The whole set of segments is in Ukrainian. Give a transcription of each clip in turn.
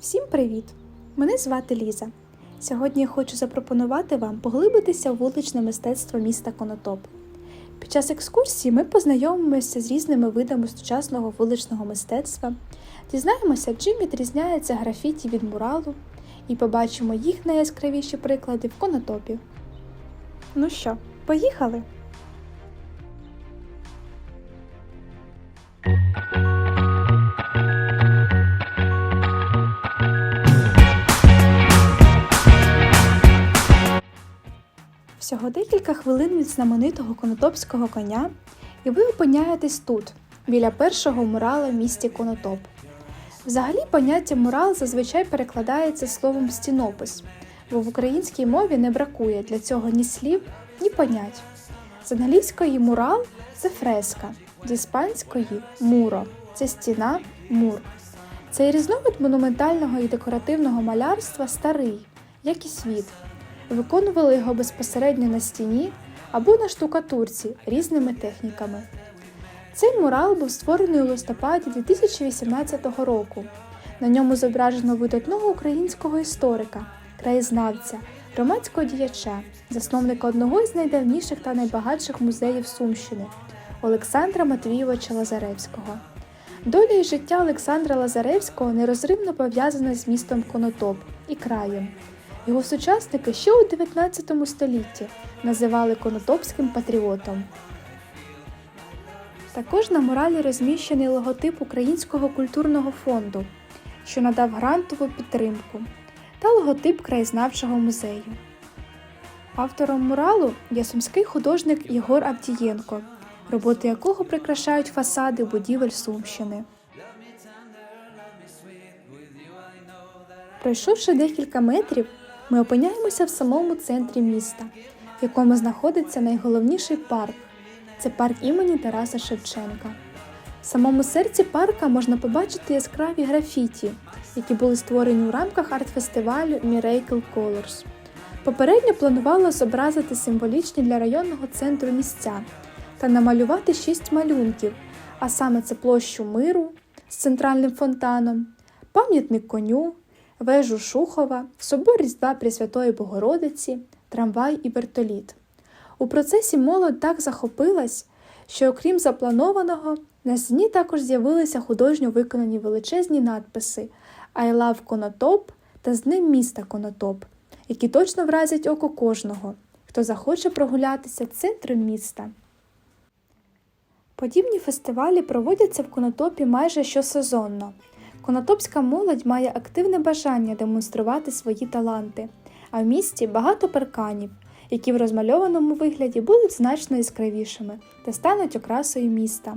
Всім привіт! Мене звати Ліза. Сьогодні я хочу запропонувати вам поглибитися в вуличне мистецтво міста Конотоп. Під час екскурсії ми познайомимося з різними видами сучасного вуличного мистецтва, дізнаємося, чим відрізняється графіті від муралу, і побачимо їх найяскравіші приклади в Конотопі. Ну що, поїхали? Всього декілька хвилин від знаменитого конотопського коня, і ви опиняєтесь тут, біля першого мурала в місті Конотоп. Взагалі, поняття мурал зазвичай перекладається словом стінопис, бо в українській мові не бракує для цього ні слів, ні понять. З англійської мурал це фреска, з іспанської муро це стіна, мур. Цей різновид монументального і декоративного малярства старий, як і світ. Виконували його безпосередньо на стіні або на штукатурці різними техніками. Цей мурал був створений у листопаді 2018 року. На ньому зображено видатного українського історика, краєзнавця, громадського діяча, засновника одного із найдавніших та найбагатших музеїв Сумщини Олександра Матвійовича Лазаревського. Доля і життя Олександра Лазаревського нерозривно пов'язана з містом Конотоп і краєм. Його сучасники ще у 19 столітті називали конотопським патріотом. Також на муралі розміщений логотип Українського культурного фонду, що надав грантову підтримку, та логотип краєзнавчого музею. Автором муралу є сумський художник Єгор Авдієнко, роботи якого прикрашають фасади будівель Сумщини. Пройшовши декілька метрів, ми опиняємося в самому центрі міста, в якому знаходиться найголовніший парк це парк імені Тараса Шевченка. В самому серці парка можна побачити яскраві графіті, які були створені у рамках арт-фестивалю Miracle Colors. Попередньо планувало зобразити символічні для районного центру місця та намалювати шість малюнків, а саме це площу миру з центральним фонтаном, пам'ятник коню, вежу Шухова, собор Різдва Пресвятої Богородиці, трамвай і вертоліт. У процесі молодь так захопилась, що, окрім запланованого, на стіні також з'явилися художньо виконані величезні надписи I love Конотоп та з ним міста Конотоп, які точно вразять око кожного, хто захоче прогулятися центром міста. Подібні фестивалі проводяться в Конотопі майже щосезонно. Конотопська молодь має активне бажання демонструвати свої таланти, а в місті багато парканів, які в розмальованому вигляді будуть значно яскравішими та стануть окрасою міста.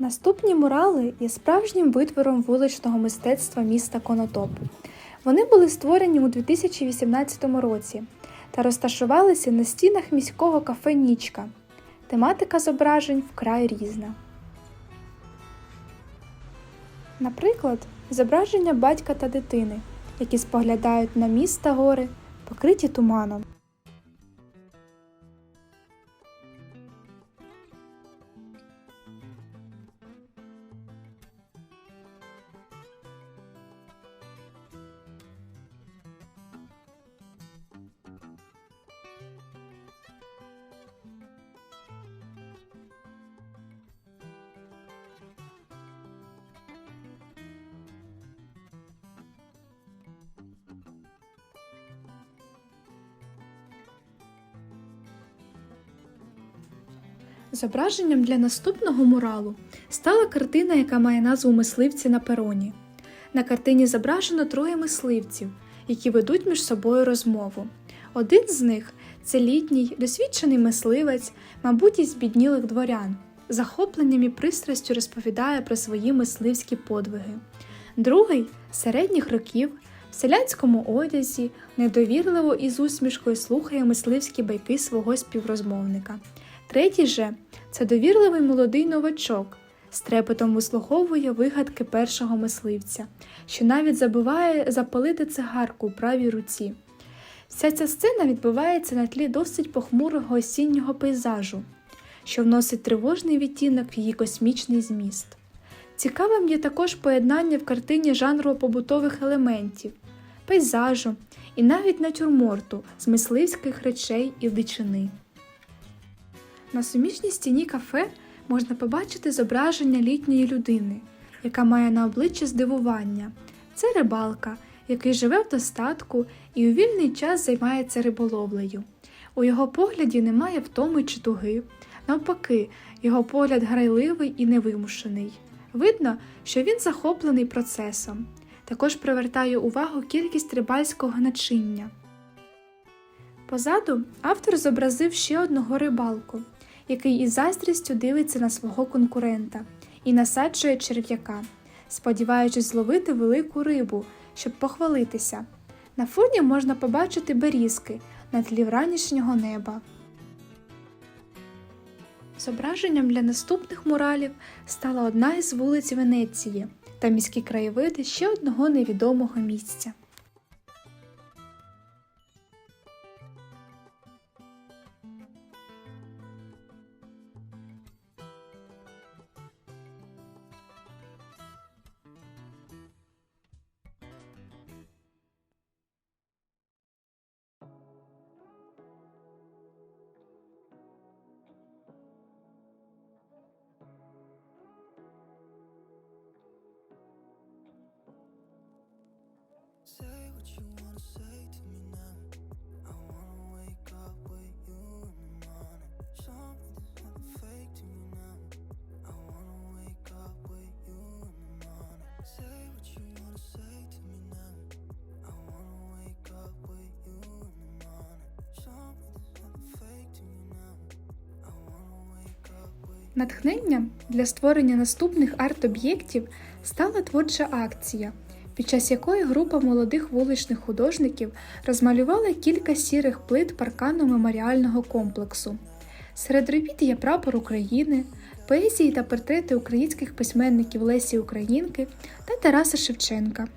Наступні мурали є справжнім витвором вуличного мистецтва міста Конотоп. Вони були створені у 2018 році та розташувалися на стінах міського кафе Нічка. Тематика зображень вкрай різна. Наприклад, зображення батька та дитини, які споглядають на міст та гори, покриті туманом. Зображенням для наступного муралу стала картина, яка має назву Мисливці на пероні. На картині зображено троє мисливців, які ведуть між собою розмову. Один з них це літній, досвідчений мисливець, мабуть, із біднілих дворян, захопленням і пристрастю розповідає про свої мисливські подвиги. Другий середніх років В селянському одязі недовірливо і з усмішкою слухає мисливські байки свого співрозмовника. Третій же це довірливий молодий новачок, з трепетом вислуховує вигадки першого мисливця, що навіть забуває запалити цигарку у правій руці. Вся ця сцена відбувається на тлі досить похмурого осіннього пейзажу, що вносить тривожний відтінок в її космічний зміст. Цікавим є також поєднання в картині жанру побутових елементів, пейзажу і навіть натюрморту з мисливських речей і дичини. На суміжній стіні кафе можна побачити зображення літньої людини, яка має на обличчі здивування. Це рибалка, який живе в достатку і у вільний час займається риболовлею. У його погляді немає втоми чи туги. Навпаки, його погляд грайливий і невимушений. Видно, що він захоплений процесом. Також привертає увагу кількість рибальського начиння. Позаду автор зобразив ще одного рибалку, який із заздрістю дивиться на свого конкурента і насаджує черв'яка, сподіваючись зловити велику рибу, щоб похвалитися. На фоні можна побачити берізки на тлі вранішнього неба. Зображенням для наступних муралів стала одна із вулиць Венеції та міські краєвиди ще одного невідомого місця. Натхненням для створення наступних арт-об'єктів стала творча акція, під час якої група молодих вуличних художників розмалювала кілька сірих плит паркану меморіального комплексу. Серед робіт є прапор України, поезії та портрети українських письменників Лесі Українки та Тараса Шевченка.